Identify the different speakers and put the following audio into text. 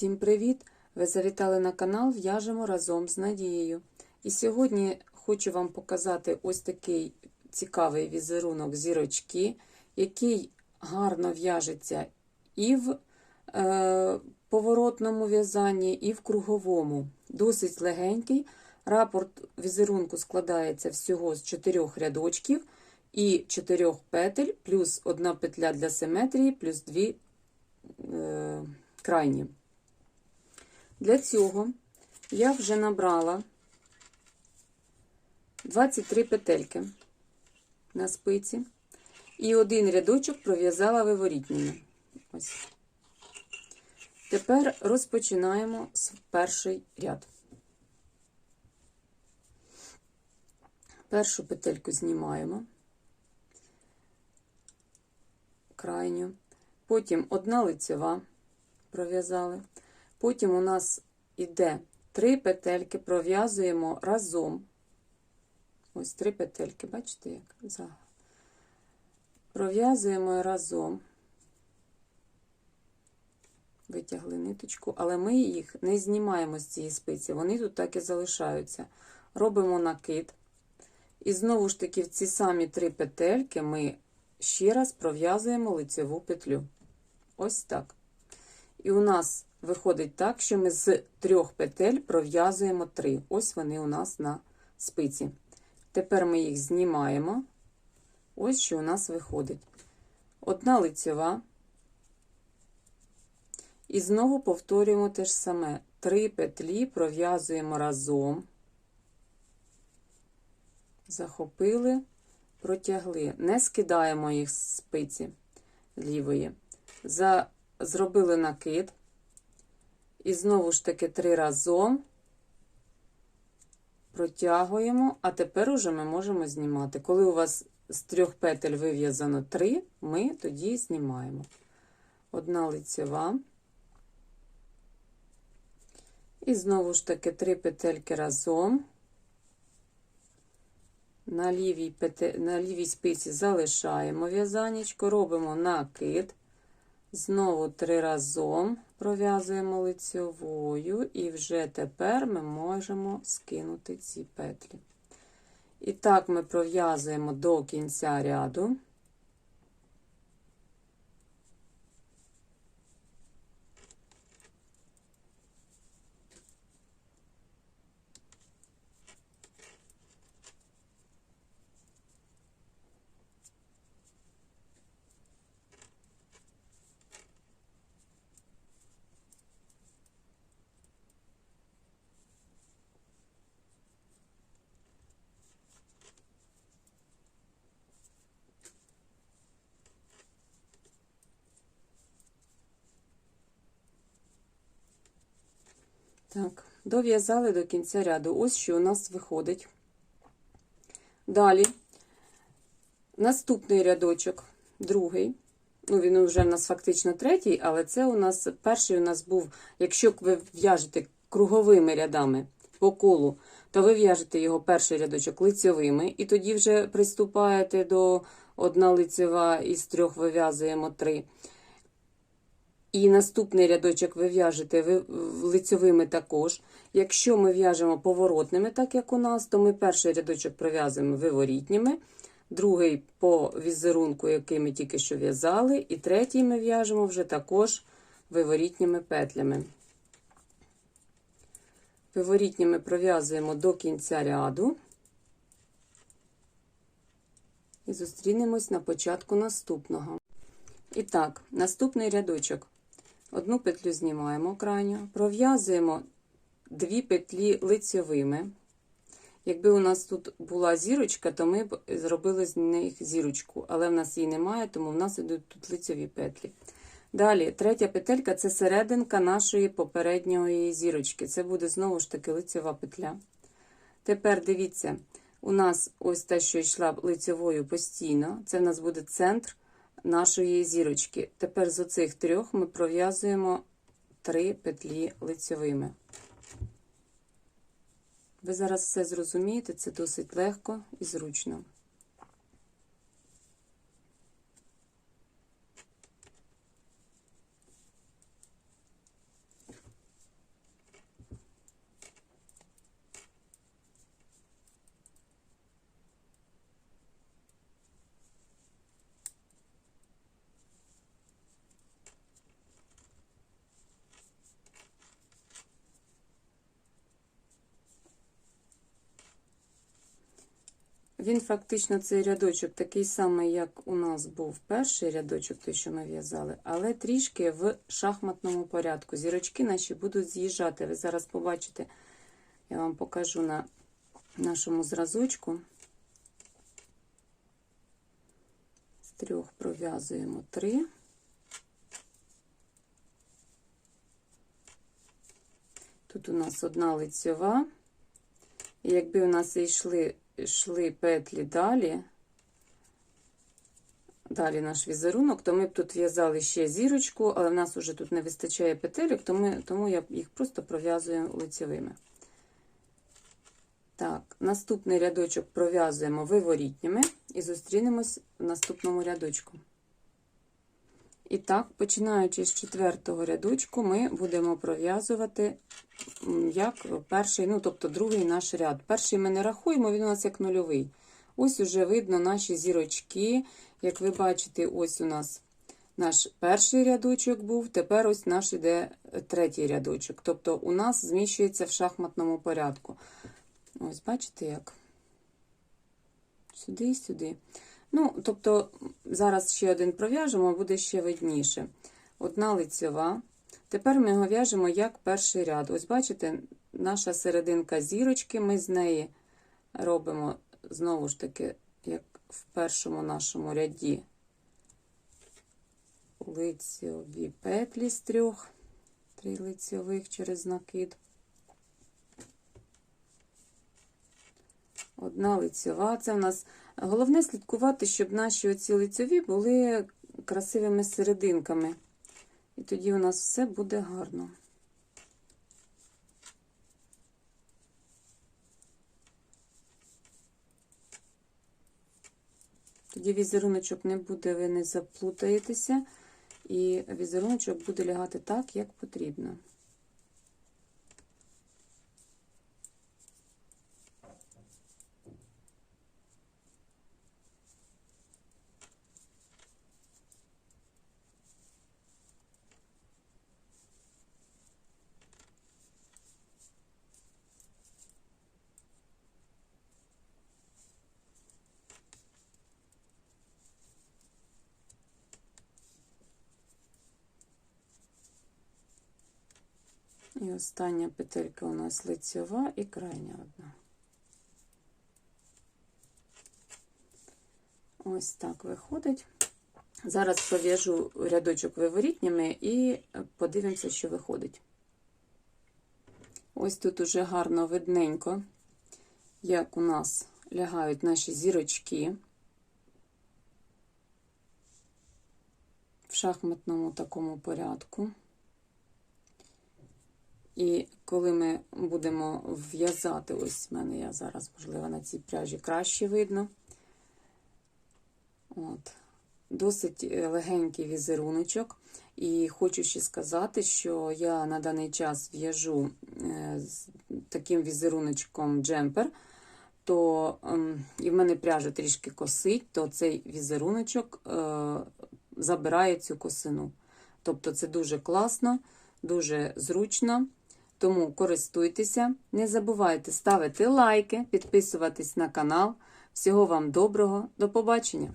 Speaker 1: Всім привіт! Ви завітали на канал В'яжемо разом з Надією. І сьогодні хочу вам показати ось такий цікавий візерунок зірочки, який гарно в'яжеться і в е, поворотному в'язанні, і в круговому. Досить легенький. Рапорт візерунку складається всього з 4 рядочків і 4 петель, плюс одна петля для симетрії, плюс 2 е, крайні. Для цього я вже набрала 23 петельки на спиці і один рядочок пров'язала виворітніми. Тепер розпочинаємо з перший ряд. Першу петельку знімаємо, крайню, потім одна лицева пров'язали. Потім у нас іде три петельки, пров'язуємо разом. Ось три петельки, бачите, як? Пров'язуємо разом, витягли ниточку, але ми їх не знімаємо з цієї спиці, вони тут так і залишаються. Робимо накид. І знову ж таки, в ці самі три петельки ми ще раз пров'язуємо лицеву петлю. Ось так. І у нас виходить так, що ми з трьох петель пров'язуємо три. Ось вони у нас на спиці. Тепер ми їх знімаємо. Ось що у нас виходить. Одна лицева. І знову повторюємо те ж саме. Три петлі пров'язуємо разом. Захопили, протягли. Не скидаємо їх з спиці лівої. За зробили накид, і знову ж таки три разом протягуємо, а тепер уже ми можемо знімати. Коли у вас з трьох петель вив'язано три, ми тоді знімаємо. Одна лицева. І знову ж таки три петельки разом. На лівій, петель, на лівій спиці залишаємо в'язанечко, робимо накид. Знову три разом пров'язуємо лицьовою, і вже тепер ми можемо скинути ці петлі. І так ми пров'язуємо до кінця ряду. Так, дов'язали до кінця ряду. Ось що у нас виходить. Далі, наступний рядочок, другий. Ну, він вже в нас фактично третій, але це у нас перший у нас був, якщо ви в'яжете круговими рядами по колу, то ви в'яжете його перший рядочок лицьовими, і тоді вже приступаєте до одна лицева із трьох вив'язуємо три. І наступний рядочок ви в'яжете лицьовими також. Якщо ми в'яжемо поворотними, так як у нас, то ми перший рядочок пров'язуємо виворітніми, другий по візерунку, який ми тільки що в'язали, і третій ми в'яжемо вже також виворітніми петлями. Виворітніми пров'язуємо до кінця ряду і зустрінемось на початку наступного. І так, наступний рядочок. Одну петлю знімаємо крайню, пров'язуємо дві петлі лицьовими. Якби у нас тут була зірочка, то ми б зробили з них зірочку, але в нас її немає, тому в нас йдуть тут лицьові петлі. Далі, третя петелька це серединка нашої попередньої зірочки. Це буде знову ж таки лицьова петля. Тепер дивіться, у нас ось те, що йшла лицьовою постійно, це в нас буде центр нашої зірочки. Тепер з оцих трьох ми пров'язуємо три петлі лицьовими. Ви зараз все зрозумієте, це досить легко і зручно. Він фактично цей рядочок такий самий, як у нас був перший рядочок, той, що ми в'язали, але трішки в шахматному порядку. Зірочки наші будуть з'їжджати. Ви зараз побачите, я вам покажу на нашому зразочку. З трьох пров'язуємо три. Тут у нас одна лицьова. І якби у нас йшли, йшли петлі далі, далі наш візерунок, то ми б тут в'язали ще зірочку, але в нас вже тут не вистачає петелек, тому, тому я їх просто пров'язую лицевими. Так, наступний рядочок пров'язуємо виворітніми і зустрінемось в наступному рядочку. І так, починаючи з четвертого рядочку, ми будемо пров'язувати як перший, ну, тобто другий наш ряд. Перший ми не рахуємо, він у нас як нульовий. Ось уже видно наші зірочки. Як ви бачите, ось у нас наш перший рядочок був, тепер ось наш іде третій рядочок. Тобто у нас зміщується в шахматному порядку. Ось, бачите, як? Сюди і сюди. Ну, тобто, зараз ще один пров'яжемо, буде ще видніше. Одна лицьова. Тепер ми його в'яжемо як перший ряд. Ось, бачите, наша серединка зірочки, ми з неї робимо, знову ж таки, як в першому нашому ряді, лицьові петлі з трьох, три лицьових через накид. Одна лицьова. Це в нас головне слідкувати, щоб наші оці лицьові були красивими серединками. І тоді у нас все буде гарно. Тоді візеруночок не буде, ви не заплутаєтеся, і візеруночок буде лягати так, як потрібно. І остання петелька у нас лицьова і крайня одна. Ось так виходить. Зараз пров'яжу рядочок виворітніми і подивимося, що виходить. Ось тут уже гарно видненько, як у нас лягають наші зірочки в шахматному такому порядку. І коли ми будемо в'язати, ось в мене я зараз, можливо, на цій пряжі краще видно. От. Досить легенький візеруночок. І хочу ще сказати, що я на даний час в'яжу з таким візеруночком джемпер, то і в мене пряжа трішки косить, то цей візеруночок забирає цю косину. Тобто це дуже класно, дуже зручно. Тому користуйтеся, не забувайте ставити лайки, підписуватись на канал. Всього вам доброго, до побачення!